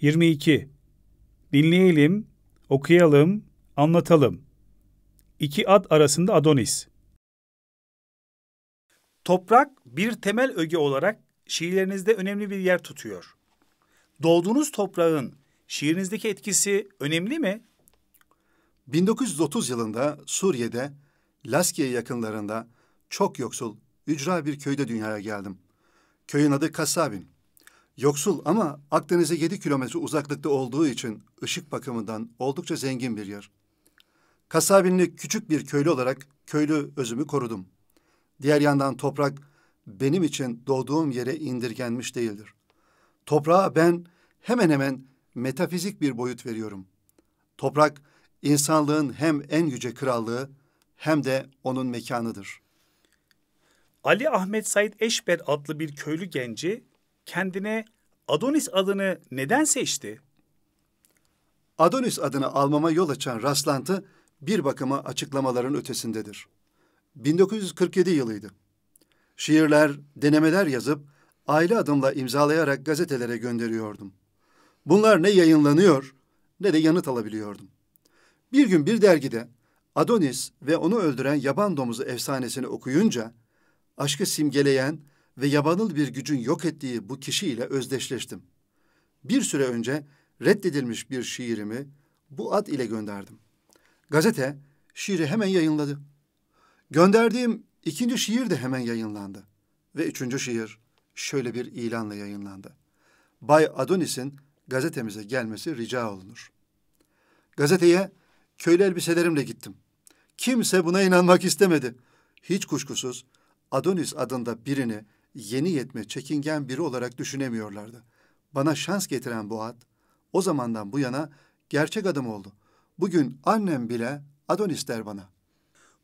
22. Dinleyelim, okuyalım, anlatalım. İki ad arasında Adonis. Toprak bir temel öge olarak şiirlerinizde önemli bir yer tutuyor. Doğduğunuz toprağın şiirinizdeki etkisi önemli mi? 1930 yılında Suriye'de Laskiye yakınlarında çok yoksul, ücra bir köyde dünyaya geldim. Köyün adı Kasabin. Yoksul ama Akdeniz'e 7 kilometre uzaklıkta olduğu için ışık bakımından oldukça zengin bir yer. Kasabinli küçük bir köylü olarak köylü özümü korudum. Diğer yandan toprak benim için doğduğum yere indirgenmiş değildir. Toprağa ben hemen hemen metafizik bir boyut veriyorum. Toprak insanlığın hem en yüce krallığı hem de onun mekanıdır. Ali Ahmet Said Eşber adlı bir köylü genci kendine Adonis adını neden seçti? Adonis adını almama yol açan rastlantı bir bakıma açıklamaların ötesindedir. 1947 yılıydı. Şiirler, denemeler yazıp aile adımla imzalayarak gazetelere gönderiyordum. Bunlar ne yayınlanıyor ne de yanıt alabiliyordum. Bir gün bir dergide Adonis ve onu öldüren yaban domuzu efsanesini okuyunca aşkı simgeleyen ve yabanıl bir gücün yok ettiği bu kişiyle özdeşleştim. Bir süre önce reddedilmiş bir şiirimi bu ad ile gönderdim. Gazete şiiri hemen yayınladı. Gönderdiğim ikinci şiir de hemen yayınlandı. Ve üçüncü şiir şöyle bir ilanla yayınlandı. Bay Adonis'in gazetemize gelmesi rica olunur. Gazeteye köylü elbiselerimle gittim. Kimse buna inanmak istemedi. Hiç kuşkusuz Adonis adında birini yeni yetme çekingen biri olarak düşünemiyorlardı. Bana şans getiren bu ad o zamandan bu yana gerçek adım oldu. Bugün annem bile Adonis der bana.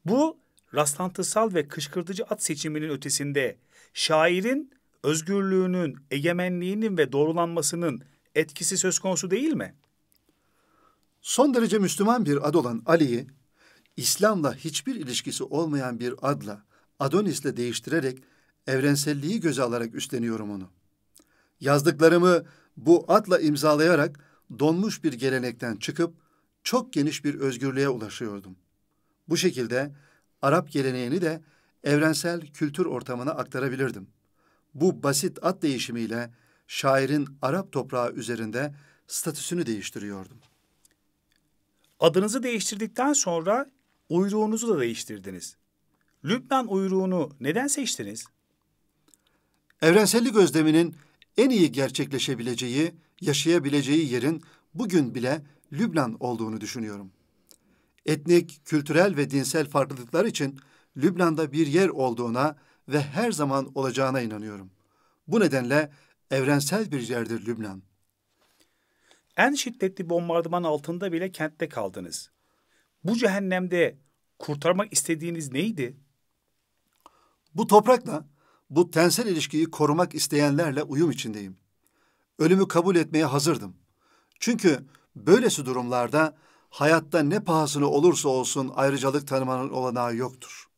Bu rastlantısal ve kışkırtıcı at seçiminin ötesinde şairin özgürlüğünün, egemenliğinin ve doğrulanmasının etkisi söz konusu değil mi? Son derece Müslüman bir ad olan Ali'yi İslam'la hiçbir ilişkisi olmayan bir adla Adonis'le değiştirerek evrenselliği göze alarak üstleniyorum onu. Yazdıklarımı bu adla imzalayarak donmuş bir gelenekten çıkıp çok geniş bir özgürlüğe ulaşıyordum. Bu şekilde Arap geleneğini de evrensel kültür ortamına aktarabilirdim. Bu basit ad değişimiyle şairin Arap toprağı üzerinde statüsünü değiştiriyordum. Adınızı değiştirdikten sonra uyruğunuzu da değiştirdiniz. Lübnan uyruğunu neden seçtiniz? Evrensellik özleminin en iyi gerçekleşebileceği, yaşayabileceği yerin bugün bile Lübnan olduğunu düşünüyorum. Etnik, kültürel ve dinsel farklılıklar için Lübnan'da bir yer olduğuna ve her zaman olacağına inanıyorum. Bu nedenle evrensel bir yerdir Lübnan. En şiddetli bombardıman altında bile kentte kaldınız. Bu cehennemde kurtarmak istediğiniz neydi? Bu toprakla, bu tensel ilişkiyi korumak isteyenlerle uyum içindeyim. Ölümü kabul etmeye hazırdım. Çünkü böylesi durumlarda hayatta ne pahasına olursa olsun ayrıcalık tanımanın olanağı yoktur.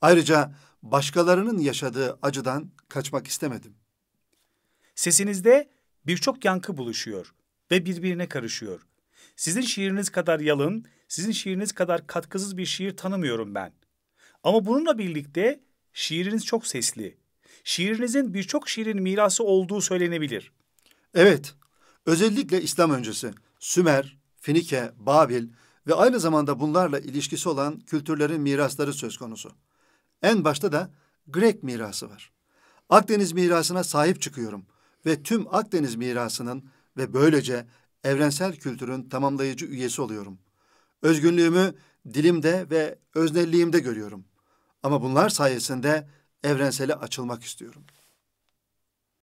Ayrıca başkalarının yaşadığı acıdan kaçmak istemedim. Sesinizde birçok yankı buluşuyor ve birbirine karışıyor. Sizin şiiriniz kadar yalın, sizin şiiriniz kadar katkısız bir şiir tanımıyorum ben. Ama bununla birlikte şiiriniz çok sesli. Şiirinizin birçok şiirin mirası olduğu söylenebilir. Evet, özellikle İslam öncesi Sümer, Finike, Babil ve aynı zamanda bunlarla ilişkisi olan kültürlerin mirasları söz konusu. En başta da Grek mirası var. Akdeniz mirasına sahip çıkıyorum ve tüm Akdeniz mirasının ve böylece evrensel kültürün tamamlayıcı üyesi oluyorum. Özgünlüğümü dilimde ve öznelliğimde görüyorum. Ama bunlar sayesinde evrensele açılmak istiyorum.''